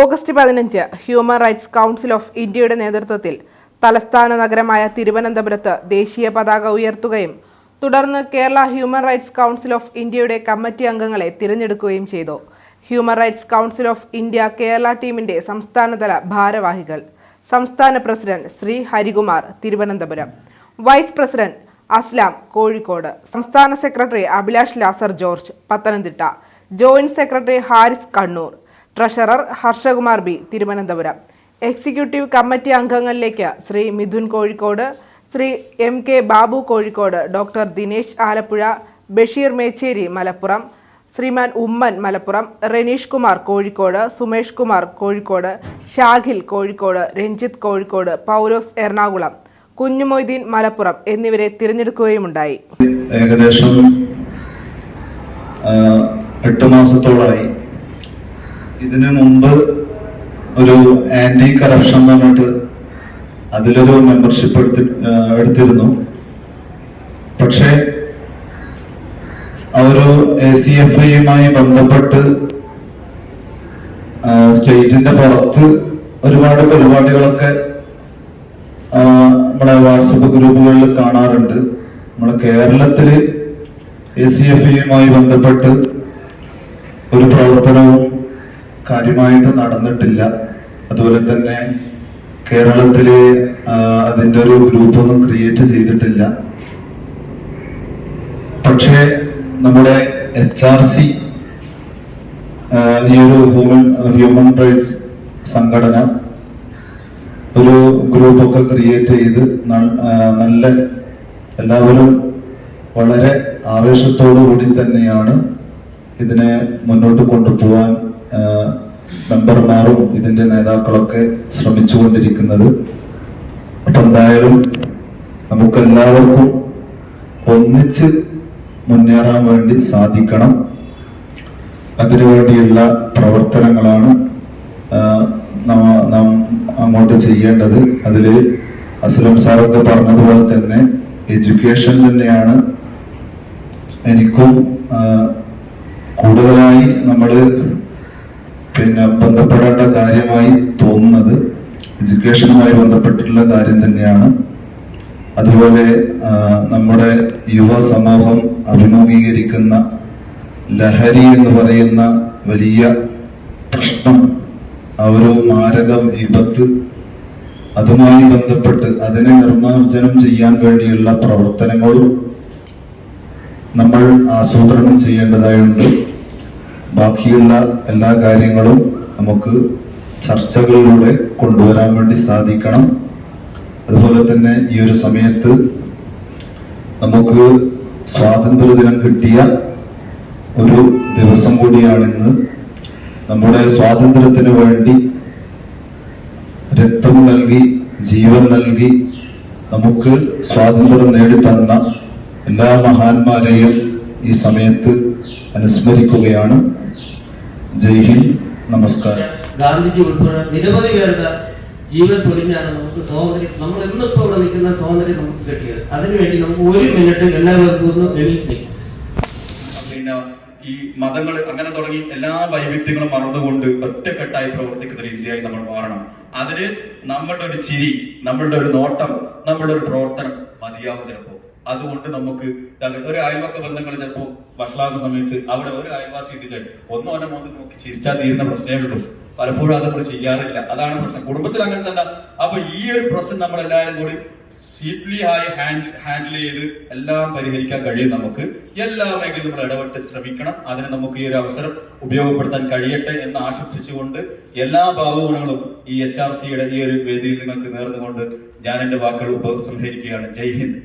August പതിനഞ്ച് human rights council of ഇന്ത്യയുടെ നേതൃത്വത്തിൽ തലസ്ഥാന നഗരമായ തിരുവനന്തപുരത്ത് ദേശീയ പതാക ഉയർത്തുകയും തുടർന്ന് Kerala human rights council of ഇന്ത്യയുടെ കമ്മിറ്റി അംഗങ്ങളെ തിരഞ്ഞെടുക്കുകയും ചെയ്തു. Human rights council of India Kerala ടീമിന്റെ സംസ്ഥാനതല ഭാരവാഹികൾ. സംസ്ഥാന president Shri Harikumar Thiruvananthapuram. Vice president Aslam Kozhikode. സംസ്ഥാന secretary Abhilash Lazar George Pathanamthitta. Joint secretary Haris Kannur. Treasurer Harshakumar B Thiruvananthapuram. Executive committee അംഗങ്ങളിലേക്ക് Shri Midhun Kozhikode Shri M K Babu Kozhikode doctor Dinesh Alappuzha Basheer Mecheri Malappuram Sriman Oommen Malappuram Reneesh Kumar Kozhikode Sumesh Kumar Kozhikode Shakil Kozhikode Ranjith Kozhikode Paulose Ernakulam Kunhimoideen Malappuram എന്നിവരെ തിരഞ്ഞെടുക്കുകയുമുണ്ടായി. ഏകദേശം എട്ട് മാസത്തോളായി ഇതിനു മുമ്പ് ഒരു anti corruption പറഞ്ഞിട്ട് അതിലൊരു membership എടുത്തി എടുത്തിരുന്നു. പക്ഷേ ഒരു എ സി എഫ് ഐയുമായി ബന്ധപ്പെട്ട് സ്റ്റേറ്റിന്റെ പുറത്ത് ഒരുപാട് പരിപാടികളൊക്കെ നമ്മുടെ വാട്സപ്പ് ഗ്രൂപ്പുകളിൽ കാണാറുണ്ട്. നമ്മുടെ കേരളത്തിൽ എ സി എഫ് ഐയുമായി ബന്ധപ്പെട്ട് ഒരു പ്രവർത്തനവും കാര്യമായിട്ട് നടന്നിട്ടില്ല. അതുപോലെ തന്നെ കേരളത്തിൽ അതിന്റെ ഒരു ഗ്രൂപ്പൊന്നും ക്രിയേറ്റ് ചെയ്തിട്ടില്ല. പക്ഷേ നമ്മുടെ എച്ച് ആർ സി ഈ ഒരു ഹ്യൂമൻ ഹ്യൂമൻ റൈറ്റ്സ് സംഘടന ഒരു ഗ്രൂപ്പ് ഒക്കെ ക്രിയേറ്റ് ചെയ്ത് നല്ല എല്ലാവരും വളരെ ആവേശത്തോടു കൂടി തന്നെയാണ് ഇതിനെ മുന്നോട്ട് കൊണ്ടുപോകാൻ മെമ്പർമാരും ഇതിന്റെ നേതാക്കളൊക്കെ ശ്രമിച്ചുകൊണ്ടിരിക്കുന്നത്. അപ്പൊ എന്തായാലും നമുക്കെല്ലാവർക്കും ഒന്നിച്ച് മുന്നേറാൻ വേണ്ടി സാധിക്കണം. അതിനുവേണ്ടിയുള്ള പ്രവർത്തനങ്ങളാണ് നാം അങ്ങോട്ട് ചെയ്യേണ്ടത്. അതിൽ അസ്ലം സാറൊക്കെ പറഞ്ഞതുപോലെ തന്നെ എഡ്യൂക്കേഷൻ തന്നെയാണ് എനിക്കും കൂടുതലായി നമ്മൾ പിന്നെ ബന്ധപ്പെടേണ്ട കാര്യമായി തോന്നുന്നത് എഡ്യൂക്കേഷനുമായി ബന്ധപ്പെട്ടിട്ടുള്ള കാര്യം തന്നെയാണ്. അതുപോലെ നമ്മുടെ യുവ സമൂഹം അഭിമുഖീകരിക്കുന്ന ലഹരി എന്ന് പറയുന്ന വലിയ പ്രശ്നം ആ ഒരു മാരക വിപത്ത് അതുമായി ബന്ധപ്പെട്ട് അതിനെ നിർമ്മാർജനം ചെയ്യാൻ വേണ്ടിയുള്ള പ്രവർത്തനങ്ങളും നമ്മൾ ആസൂത്രണം ചെയ്യേണ്ടതായുണ്ട്. ബാക്കിയുള്ള എല്ലാ കാര്യങ്ങളും നമുക്ക് ചർച്ചകളിലൂടെ കൊണ്ടുവരാൻ വേണ്ടി സാധിക്കണം. അതുപോലെ തന്നെ ഈ ഒരു സമയത്ത് നമുക്ക് സ്വാതന്ത്ര്യ ദിനം കിട്ടിയ ഒരു ദിവസം കൂടിയാണിന്ന് നമ്മുടെ സ്വാതന്ത്ര്യത്തിന് വേണ്ടി രക്തം നൽകി ജീവൻ നൽകി നമുക്ക് സ്വാതന്ത്ര്യം നേടിത്തന്ന എല്ലാ മഹാന്മാരെയും ഈ സമയത്ത് അനുസ്മരിക്കുകയാണ്. ജയ് ഹിന്ദ്. നമസ്കാരം. ഗാന്ധിജി ഉൾപ്പെടെ നിരവധി പേരുടെ ജീവൻ പൊലിഞ്ഞാണ് നമുക്ക് സ്വാതന്ത്ര്യം നമ്മൾ ഇന്നിപ്പോൾ ഇവിടെ നിൽക്കുന്ന സ്വാതന്ത്ര്യം നമുക്ക് കിട്ടിയത്. അതിനുവേണ്ടി നമുക്ക് ഒരു മിനിറ്റ് എല്ലാവർക്കും ഒന്ന് പിന്നെ ഈ മതങ്ങൾ അങ്ങനെ തുടങ്ങി എല്ലാ വൈവിധ്യങ്ങളും മറന്നുകൊണ്ട് ഒറ്റക്കെട്ടായി പ്രവർത്തിക്കുന്ന ഒരു ഇന്ത്യയായി നമ്മൾ മാറണം. അതിന് നമ്മളുടെ ഒരു ചിരി നമ്മളുടെ ഒരു നോട്ടം നമ്മളുടെ ഒരു പ്രവർത്തനം മതിയാവും ചിലപ്പോ. അതുകൊണ്ട് നമുക്ക് ഒരു അയൽവക്ക ബന്ധങ്ങൾ ചിലപ്പോ വഷളാകുന്ന സമയത്ത് അവിടെ ഒരു അയൽവാസി എത്തിച്ചാൽ ഒന്നോ ഒന്നോ മുഖത്ത് നോക്കി ചിരിച്ചാൽ തീരുന്ന പ്രശ്നമേ ഉള്ളൂ. പലപ്പോഴും അത് നമ്മൾ ചെയ്യാറില്ല. അതാണ് പ്രശ്നം. കുടുംബത്തിൽ അങ്ങനെ തന്നെ അപ്പൊ ഈ ഒരു പ്രശ്നം നമ്മൾ എല്ലാവരും കൂടി സീപ്ലി ആയി ഹാൻഡ് ഹാൻഡിൽ ചെയ്ത് എല്ലാം പരിഹരിക്കാൻ കഴിയും നമുക്ക്. എല്ലാ മേഖലയിലും നമ്മൾ ഇടപെട്ട് ശ്രമിക്കണം. അതിന് നമുക്ക് ഈ ഒരു അവസരം ഉപയോഗപ്പെടുത്താൻ കഴിയട്ടെ എന്ന് ആശംസിച്ചുകൊണ്ട് എല്ലാ ഭാവഗുണങ്ങളും ഈ എച്ച് ആർ സിയുടെ ഈ ഒരു വേദിയിൽ നിങ്ങൾക്ക് നേർന്നുകൊണ്ട് ഞാൻ എന്റെ വാക്കുകൾ ഉപസംഹരിക്കുകയാണ്. ജയ് ഹിന്ദ്.